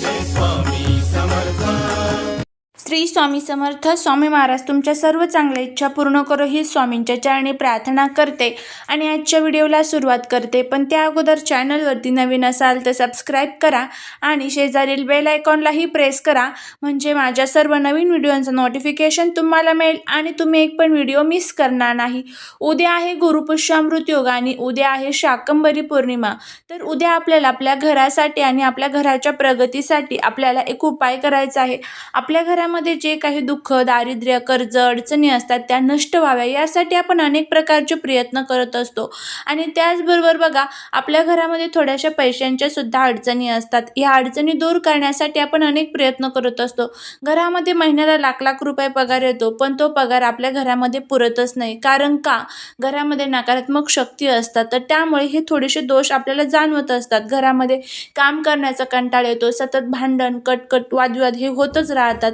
this one. Shri Swami Samarth Swami Maharaj तुमच्या सर्व चांगल्या इच्छा पूर्ण करो ही स्वामींच्या चरणी प्रार्थना करते आणि आजच्या व्हिडिओला सुरुवात करते. पण त्या अगोदर चॅनलवरती नवीन असाल तर सबस्क्राईब करा आणि शेजारील बेल आयकॉनलाही प्रेस करा. म्हणजे माझ्या सर्व नवीन व्हिडिओचं नोटिफिकेशन तुम्हाला मिळेल आणि तुम्ही एक पण व्हिडिओ मिस करणार नाही. उद्या आहे गुरुपुष्यामृत योग आणि उद्या आहे शाकंभरी पौर्णिमा. तर उद्या आपल्याला आपल्या घरासाठी आणि आपल्या घराच्या प्रगतीसाठी आपल्याला एक उपाय करायचा आहे. आपल्या घरामध्ये जे काही दुःख दारिद्र्य कर्ज अडचणी असतात त्या नष्ट व्हाव्या यासाठी आपण अनेक प्रकारचे प्रयत्न करत असतो. आणि त्याचबरोबर बघा आपल्या घरामध्ये थोड्याशा पैशांच्या सुद्धा अडचणी असतात. या अडचणी दूर करण्यासाठी आपण अनेक प्रयत्न करत असतो. घरामध्ये महिन्याला लाख लाख रुपये पगार येतो पण तो पगार आपल्या घरामध्ये पुरतच नाही. कारण का? घरामध्ये नकारात्मक शक्ती असतात. तर त्यामुळे हे थोडेसे दोष आपल्याला जाणवत असतात. घरामध्ये काम करण्याचा कंटाळ येतो सतत भांडण कटकट वादविवाद हे होतच राहतात.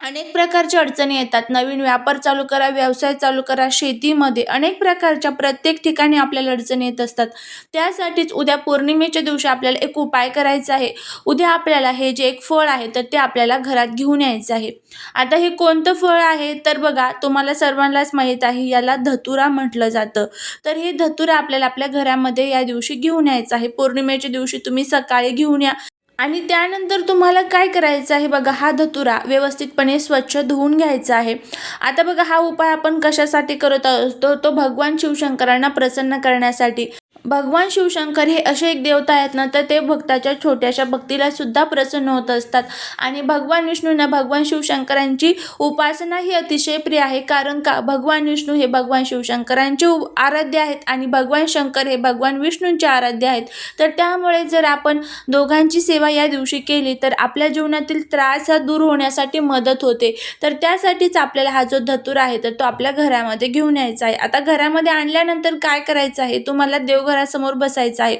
अनेक प्रकारच्या अडचणी येतात. नवीन व्यापार चालू करा व्यवसाय चालू करा शेतीमध्ये अनेक प्रकारच्या प्रत्येक ठिकाणी आपल्याला अडचणी येत असतात. त्यासाठीच उद्या पौर्णिमेच्या दिवशी आपल्याला एक उपाय करायचा आहे. उद्या आपल्याला हे जे एक फळ आहे तर ते आपल्याला घरात घेऊन यायचं आहे. आता हे कोणतं फळ आहे? तर बघा तुम्हाला सर्वांनाच माहीत आहे याला धतुरा म्हटलं जातं. तर हे धतुरा आपल्याला आपल्या घरामध्ये या दिवशी घेऊन यायचं आहे. पौर्णिमेच्या दिवशी तुम्ही सकाळी घेऊन या. आणि त्यानंतर तुम्हाला काय करायचं आहे बघा हा धतुरा व्यवस्थितपणे स्वच्छ धुवून घ्यायचा आहे. आता बघा हा उपाय आपण कशासाठी करत असतो तो भगवान शिवशंकरांना प्रसन्न करण्यासाठी. भगवान शिवशंकर हे असे एक देवता आहेत ना तर ते भक्ताच्या छोट्याशा भक्तीला सुद्धा प्रसन्न होत असतात. आणि भगवान विष्णूंना भगवान शिवशंकरांची उपासना ही अतिशय प्रिय आहे. कारण का? भगवान विष्णू हे भगवान शिवशंकरांचे उ- आराध्य आहेत आणि भगवान शंकर हे भगवान विष्णूंचे आराध्य आहेत. तर त्यामुळे जर आपण दोघांची सेवा या दिवशी केली तर आपल्या जीवनातील त्रास हा दूर होण्यासाठी मदत होते. तर त्यासाठीच आपल्याला हा जो धतूर आहे तर तो आपल्या घरामध्ये घेऊन यायचा आहे. आता घरामध्ये आणल्यानंतर काय करायचं आहे? तुम्हाला घरासमोर बसायचं आहे.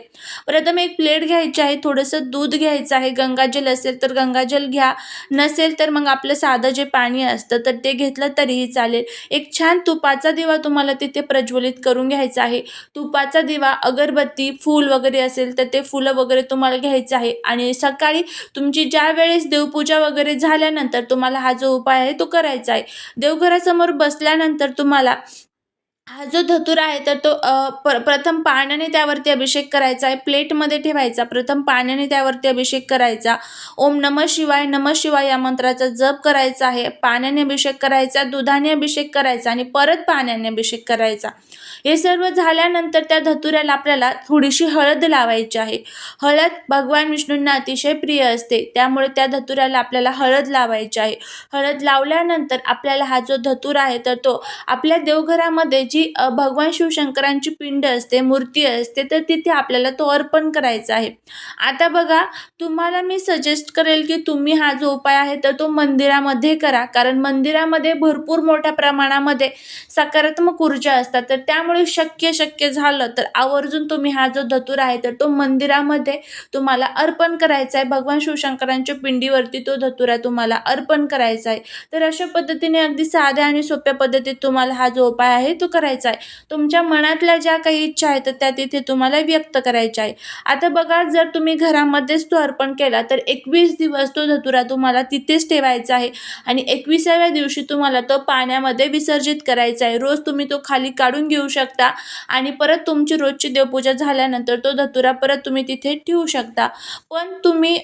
प्रथम एक प्लेट घ्यायची आहे थोडंसं दूध घ्यायचं आहे. गंगाजल असेल तर गंगाजल घ्या. नसेल तर मग आपलं साधं जे पाणी असतं तर ते घेतलं तरीही चालेल. एक छान तुपाचा दिवा तुम्हाला तिथे प्रज्वलित करून घ्यायचा आहे. तुपाचा दिवा अगरबत्ती फूल वगैरे असेल तर ते फुलं वगैरे तुम्हाला घ्यायचं आहे. आणि सकाळी तुमची ज्या वेळेस देवपूजा वगैरे झाल्यानंतर तुम्हाला हा जो उपाय आहे तो करायचा आहे. देवघरासमोर बसल्यानंतर तुम्हाला हा जो धतूर आहे तर तो प्र प्रथम पाण्याने त्यावरती अभिषेक करायचा आहे. प्लेटमध्ये ठेवायचा. प्रथम पाण्याने त्यावरती अभिषेक करायचा. ओम नम शिवाय नम शिवाय या मंत्राचा जप करायचा आहे. पाण्याने अभिषेक करायचा दुधाने अभिषेक करायचा आणि परत पाण्याने अभिषेक करायचा. हे सर्व झाल्यानंतर त्या धतुऱ्याला आपल्याला थोडीशी हळद लावायची आहे. हळद भगवान विष्णूंना अतिशय प्रिय असते. त्यामुळे त्या धतुऱ्याला आपल्याला हळद लावायची आहे. हळद लावल्यानंतर आपल्याला हा जो धतूर आहे तर तो आपल्या देवघरामध्ये जी जी भगवान शिवशंकरांची पिंड असते मूर्ती असते तर तिथे आपल्याला तो अर्पण करायचा आहे. आता बघा तुम्हाला मी सजेस्ट करेल की तुम्ही हा जो उपाय आहे तर तो मंदिरामध्ये करा. कारण मंदिरामध्ये भरपूर मोठ्या प्रमाणामध्ये सकारात्मक ऊर्जा असतात. तर त्यामुळे शक्य शक्य झालं तर आवर्जून तुम्ही हा जो धतूर आहे तर तो मंदिरामध्ये तुम्हाला अर्पण करायचा आहे. भगवान शिवशंकरांच्या पिंडीवरती तो धतुरा तुम्हाला अर्पण करायचा आहे. तर अशा पद्धतीने अगदी साध्या आणि सोप्या पद्धतीत तुम्हाला हा जो उपाय आहे तो करायचा आहे तुमच्या मनातल्या ज्या काही इच्छा आहेत तर त्या तिथे तुम्हाला व्यक्त करायच्या आहे आता बघा जर तुम्ही घरामध्येच तो अर्पण केला तर एकवीस दिवस तो धतुरा तुम्हाला तिथेच ठेवायचा आहे आणि एकविसाव्या दिवशी तुम्हाला तो पाण्यामध्ये विसर्जित करायचा आहे रोज तुम्ही तो खाली काढून घेऊ शकता आणि परत तुमची रोजची देवपूजा झाल्यानंतर तो धतुरा परत तुम्ही तिथे ठेवू शकता. पण तुम्ही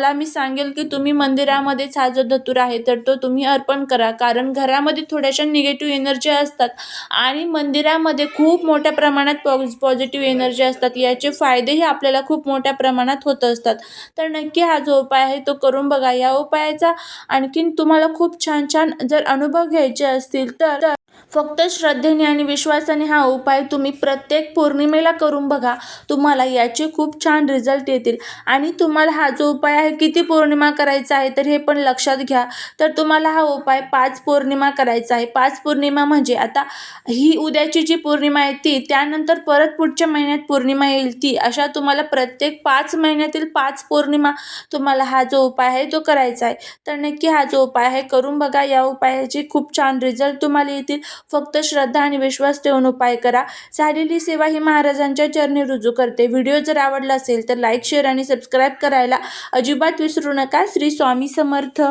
ला मी सांगेल की तुम्ही मंदिरामध्येच हा जो धतुरा आहे तर तो तुम्ही अर्पण करा. कारण घरामध्ये थोड्याशा निगेटिव्ह एनर्जी असतात. आणि मंदिरामध्ये खूप मोठ्या प्रमाणात पॉज पॉझिटिव्ह एनर्जी असतात. याचे फायदेही आपल्याला खूप मोठ्या प्रमाणात होत असतात. तर नक्की हा जो उपाय आहे तो करून बघा. या उपायाचा आणखीन तुम्हाला खूप छान छान जर अनुभव घ्यायचे असतील तर फक्त श्रद्धेने आणि विश्वासाने हा उपाय तुम्ही प्रत्येक पौर्णिमेला करून बघा. तुम्हाला याचे खूप छान रिझल्ट येतील. आणि तुम्हाला हा जो उपाय आहे किती पौर्णिमा करायचा आहे तर हे पण लक्षात घ्या. तर तुम्हाला हा उपाय पाच पौर्णिमा करायचा आहे. पाच पौर्णिमा म्हणजे आता ही उद्याची जी पौर्णिमा आहे ती त्यानंतर परत पुढच्या महिन्यात पौर्णिमा येईल ती. अशा तुम्हाला प्रत्येक पाच महिन्यातील पाच पौर्णिमा तुम्हाला हा जो उपाय आहे तो करायचा आहे. तर नक्की हा जो उपाय आहे करून बघा. या उपायाचे खूप छान रिझल्ट तुम्हाला येतील. फक्त श्रद्धा आणि विश्वास ठेवून उपाय करा. झालेली सेवा ही महाराजांच्या चरणी रुजू करते. व्हिडिओ जर आवडला असेल तर लाईक शेअर आणि सबस्क्राईब करायला अजिबात विसरू नका. श्री स्वामी समर्थ.